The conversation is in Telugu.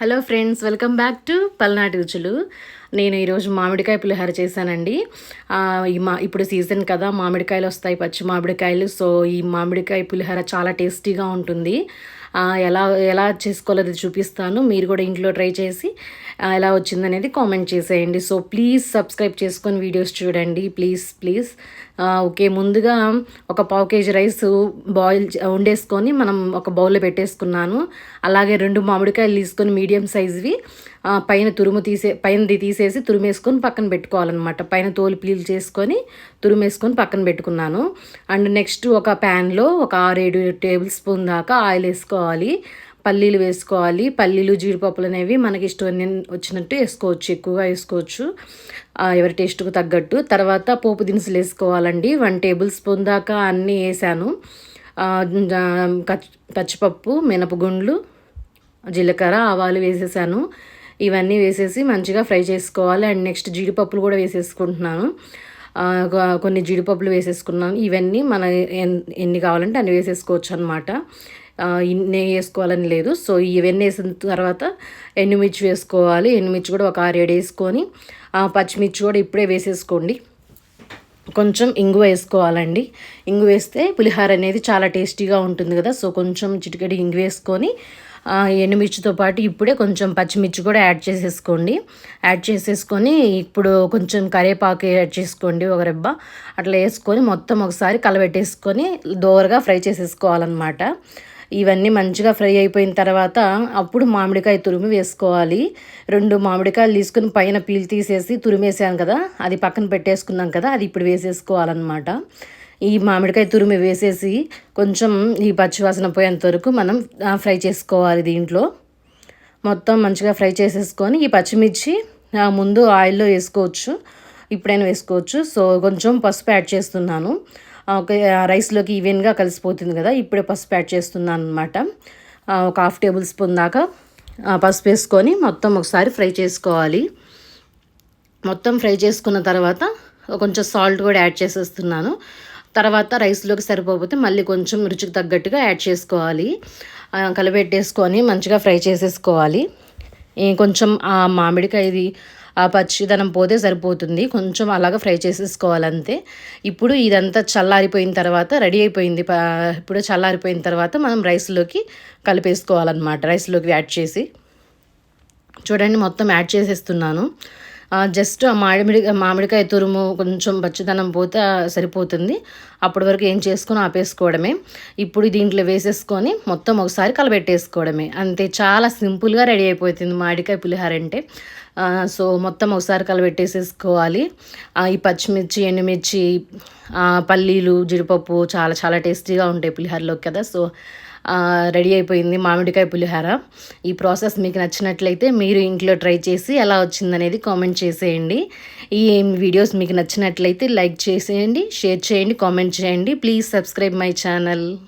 Hello friends welcome back to Palnati Ruchulu. నేను ఈరోజు మామిడికాయ పులిహోర చేశానండి. మా ఇప్పుడు సీజన్ కదా మామిడికాయలు వస్తాయి పచ్చి మామిడికాయలు. సో ఈ మామిడికాయ పులిహోర చాలా టేస్టీగా ఉంటుంది. ఎలా ఎలా చేసుకోలేదు చూపిస్తాను. మీరు కూడా ఇంట్లో ట్రై చేసి ఎలా వచ్చిందనేది కామెంట్ చేసేయండి. సో ప్లీజ్ సబ్స్క్రైబ్ చేసుకొని వీడియోస్ చూడండి. Please please. ఓకే ముందుగా ఒక పావు కేజీ రైస్ బాయిల్ వండేసుకొని మనం ఒక బౌల్లో పెట్టేసుకున్నాను. అలాగే రెండు మామిడికాయలు తీసుకొని మీడియం సైజ్వి పైన తురుము తీసే పైనది తీసేసి తురిమేసుకొని పక్కన పెట్టుకోవాలన్నమాట. పైన తోలు పీల్ చేసుకొని తురిమేసుకొని పక్కన పెట్టుకున్నాను. అండ్ నెక్స్ట్ ఒక ప్యాన్లో ఒక ఆరు ఏడు టేబుల్ స్పూన్ దాకా ఆయిల్ వేసుకోవాలి పల్లీలు వేసుకోవాలి. పల్లీలు జీడిపప్పులు అనేవి మనకి ఇష్టం వచ్చినట్టు వేసుకోవచ్చు ఎక్కువగా వేసుకోవచ్చు. ఎవరి టేస్ట్కు తగ్గట్టు. తర్వాత పోపు దినుసులు వేసుకోవాలండి. వన్ టేబుల్ స్పూన్ దాకా అన్నీ వేసాను. పచ్చిపప్పు మినపగుండ్లు జీలకర్ర ఆవాలు వేసేసాను. ఇవన్నీ వేసేసి మంచిగా ఫ్రై చేసుకోవాలి. అండ్ నెక్స్ట్ జీడిపప్పులు కూడా వేసేసుకుంటున్నాను. కొన్ని జీడిపప్పులు వేసేసుకున్నాను. ఇవన్నీ మన ఎన్ని కావాలంటే అన్ని వేసేసుకోవచ్చు అనమాట ఇన్నే వేసుకోవాలని లేదు. సో ఇవన్నీ వేసిన తర్వాత ఎండుమిర్చి వేసుకోవాలి. ఎండుమిర్చి కూడా ఒక ఆరేడు వేసుకొని పచ్చిమిర్చి కూడా ఇప్పుడే వేసేసుకోండి. కొంచెం ఇంగు వేసుకోవాలండి. ఇంగు వేస్తే పులిహోర అనేది చాలా టేస్టీగా ఉంటుంది కదా. సో కొంచెం చిటికెడు ఇంగు వేసుకొని ఎండుమిర్చితో పాటు ఇప్పుడే కొంచెం పచ్చిమిర్చి కూడా యాడ్ చేసేసుకోండి. యాడ్ చేసేసుకొని ఇప్పుడు కొంచెం కరివేపాకు యాడ్ చేసుకోండి ఒక రెబ్బ. అట్లా వేసుకొని మొత్తం ఒకసారి కలబెట్టేసుకొని దోరగా ఫ్రై చేసేసుకోవాలన్నమాట. ఇవన్నీ మంచిగా ఫ్రై అయిపోయిన తర్వాత అప్పుడు మామిడికాయ తురుము వేసుకోవాలి. రెండు మామిడికాయలు తీసుకుని పైన పీల్ తీసేసి తురిమేసాను కదా అది పక్కన పెట్టేసుకున్నాం కదా అది ఇప్పుడు వేసేసుకోవాలన్నమాట. ఈ మామిడికాయ తురిమి వేసేసి కొంచెం ఈ పచ్చివాసన పోయేంత వరకు మనం ఫ్రై చేసుకోవాలి దీంట్లో. మొత్తం మంచిగా ఫ్రై చేసేసుకొని ఈ పచ్చిమిర్చి ముందు ఆయిల్లో వేసుకోవచ్చు. ఇప్పుడైనా వేసుకోవచ్చు. సో కొంచెం పసుపు యాడ్ చేస్తున్నాను. రైస్లోకి ఈవెన్గా కలిసిపోతుంది కదా ఇప్పుడే పసుపు యాడ్ చేస్తున్నాను అనమాట ఒక హాఫ్ టేబుల్ స్పూన్ దాకా పసుపు వేసుకొని మొత్తం ఒకసారి ఫ్రై చేసుకోవాలి. మొత్తం ఫ్రై చేసుకున్న తర్వాత కొంచెం సాల్ట్ కూడా యాడ్ చేసేస్తున్నాను. తర్వాత రైస్లోకి సరిపోతే మళ్ళీ కొంచెం రుచికి తగ్గట్టుగా యాడ్ చేసుకోవాలి. కలబెట్టేసుకొని మంచిగా ఫ్రై చేసేసుకోవాలి. కొంచెం మామిడికాయది ఆ పచ్చిదనం పోతే సరిపోతుంది. కొంచెం అలాగా ఫ్రై చేసేసుకోవాలంతే. ఇప్పుడు ఇదంతా చల్లారిపోయిన తర్వాత రెడీ అయిపోయింది ఇప్పుడు చల్లారిపోయిన తర్వాత మనం రైస్లోకి కలిపేసుకోవాలన్నమాట. రైస్లోకి యాడ్ చేసి. చూడండి మొత్తం యాడ్ చేసేస్తున్నాను. జస్ట్ ఆ మామిడి మామిడికాయ తురుము కొంచెం పచ్చిదనం పోతే సరిపోతుంది. అప్పటి వరకు ఏం చేసుకొని ఆపేసుకోవడమే. ఇప్పుడు దీంట్లో వేసేసుకొని మొత్తం ఒకసారి కలబెట్టేసుకోవడమే. అంతే చాలా సింపుల్గా రెడీ అయిపోతుంది మామిడికాయ పులిహోర అంటే. సో మొత్తం ఒకసారి కలబెట్టేసేసుకోవాలి. ఈ పచ్చిమిర్చి ఎండుమిర్చి పల్లీలు జీడిపప్పు చాలా చాలా టేస్టీగా ఉంటాయి పులిహారలోకి కదా. సో రెడీ అయిపోయింది మామిడికాయ పులిహోర. ఈ ప్రాసెస్ మీకు నచ్చినట్లయితే మీరు ఇంట్లో ట్రై చేసి ఎలా వచ్చిందనేది కామెంట్ చేసేయండి. ఈ వీడియోస్ మీకు నచ్చినట్లయితే లైక్ చేసేయండి షేర్ చేయండి కామెంట్ చేయండి. Please subscribe my channel.